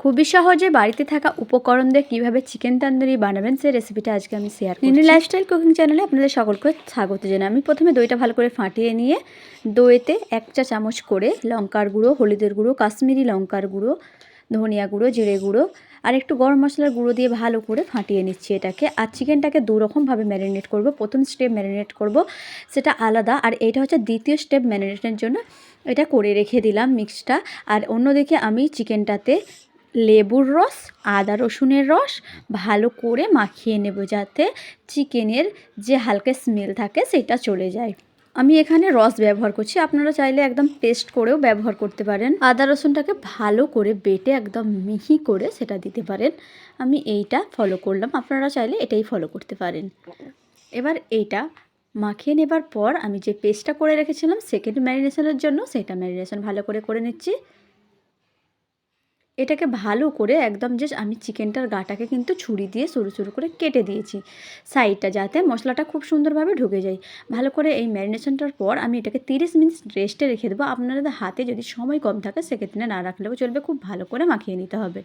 খুবই সহজে বাড়িতে থাকা উপকরণ দিয়ে কীভাবে চিকেন তান্দুরি বানাবেন, সেই রেসিপিটা আজকে আমি শেয়ার নিনি লাইফস্টাইল কুকিং চ্যানেলে আপনাদের সকলকে স্বাগত জানাই। আমি প্রথমে দইটা ভালো করে ফাটিয়ে নিয়ে দইতে এক চা চামচ করে লঙ্কার গুঁড়ো, হলুদের গুঁড়ো, কাশ্মীরি লঙ্কার গুঁড়ো, ধনিয়া গুঁড়ো, জিরে গুঁড়ো, আর একটু গরম মশলার গুঁড়ো দিয়ে ভালো করে ফাটিয়ে নিচ্ছি এটাকে। আর চিকেনটাকে দু রকমভাবে ম্যারিনেট করব। প্রথম স্টেপ ম্যারিনেট করব, সেটা আলাদা। আর এটা হচ্ছে দ্বিতীয় স্টেপ ম্যারিনেটের জন্য। এটা করে রেখে দিলাম মিক্সটা আর অন্যদিকে আমি চিকেনটাতে লেবুর রস, আদা রসুনের রস ভালো করে মাখিয়ে নেব যাতে চিকেনের যে হালকা স্মেল থাকে সেটা চলে যায়। আমি এখানে রস ব্যবহার করছি। আপনারা চাইলে একদম পেস্ট করেও ব্যবহার করতে পারেন। আদা রসুনটাকে ভালো করে বেটে একদম মিহি করে সেটা দিতে পারেন। আমি এইটা ফলো করলাম। আপনারা চাইলে এটাই ফলো করতে পারেন। এবার এইটা মাখিয়ে নেবার পর আমি যে পেস্টটা করে রেখেছিলাম সেকেন্ড ম্যারিনেশনের জন্য, সেটা ম্যারিনেশন ভালো করে করে নিচ্ছি। এটাকে ভালো করে একদম যে আমি চিকেনটার গাটাকে কিন্তু ছুরি দিয়ে সরু সরু করে কেটে দিয়েছি। সাইডটা যাতে মশলাটা খুব সুন্দরভাবে ঢুকে যায়। ভালো করে এই ম্যারিনেশনটার পর আমি এটাকে তিরিশ মিনিট রেস্টে রেখে দেবো। আপনাদের হাতে যদি সময় কম থাকে সেক্ষেত্রে না রাখলেও চলবে, খুব ভালো করে মাখিয়ে নিতে হবে।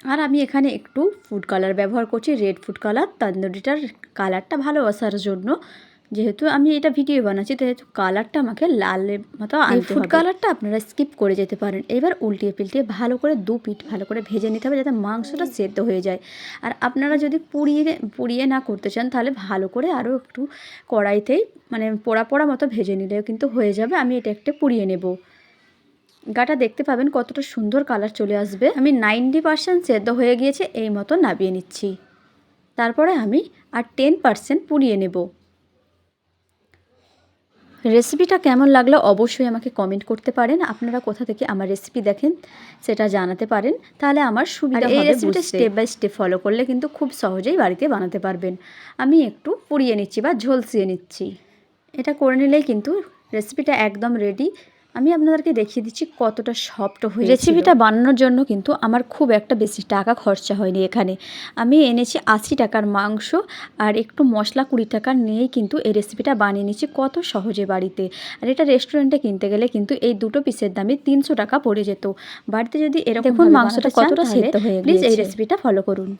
আর আমি এখানে একটু ফুড কালার ব্যবহার করছি। রেড ফুড কালার তন্দুরিটার কালারটা ভালো আসার জন্য। যেহেতু আমি এটা ভিডিও বানাচ্ছি যেহেতু কালারটা আমাকে লালের মতো এই ফুড কালারটা আপনারা স্কিপ করে যেতে পারেন। এবার উল্টিয়ে পিল্টিয়ে ভালো করে দু পিঠ ভালো করে ভেজে নিতে হবে যাতে মাংসটা সেদ্ধ হয়ে যায়। আর আপনারা যদি পুড়িয়ে পুড়িয়ে না করতে চান তাহলে ভালো করে আরও একটু কড়াইতেই মানে পোড়া পোড়া মতো ভেজে নিলেও কিন্তু হয়ে যাবে। আমি এটা একটা পুড়িয়ে নেব। গাটা দেখতে পাবেন কতটা সুন্দর কালার চলে আসবে। আমি নাইনটি পার্সেন্ট সেদ্ধ হয়ে গিয়েছে এই মতো নাবিয়ে নিচ্ছি। তারপরে আমি আর টেন পার্সেন্ট পুড়িয়ে নেব। রেসিপিটা কেমন লাগল অবশ্যই আমাকে কমেন্ট করতে পারেন। আপনারা কোথা থেকে আমার রেসিপি দেখেন সেটা জানাতে পারেন। তাহলে আমার সুবিধা এই রেসিপিটা স্টেপ বাই স্টেপ ফলো করলে কিন্তু খুব সহজেই বাড়িতে বানাতে পারবেন। আমি একটু পুড়িয়ে নিচ্ছি বা ঝলসিয়ে নিচ্ছি। এটা করে নিলেই কিন্তু রেসিপিটা একদম রেডি আমি আপনাদেরকে দেখিয়ে দিচ্ছি কতটা সফট হয়ে রেসিপিটা বানানোর জন্য কিন্তু আমার খুব একটা বেশি টাকা খরচা হয়নি এখানে। আমি এনেছি আশি টাকার মাংস আর একটু মশলা কুড়ি টাকার নিয়েই কিন্তু এই রেসিপিটা বানিয়ে নিচ্ছি কত সহজে বাড়িতে। আর এটা রেস্টুরেন্টে কিনতে গেলে কিন্তু এই দুটো পিসের দামে তিনশো টাকা পড়ে যেত। বাড়িতে যদি এরকম মাংসটা কতটা সেদ্ধ হয়ে প্লিজ এই রেসিপিটা ফলো করুন।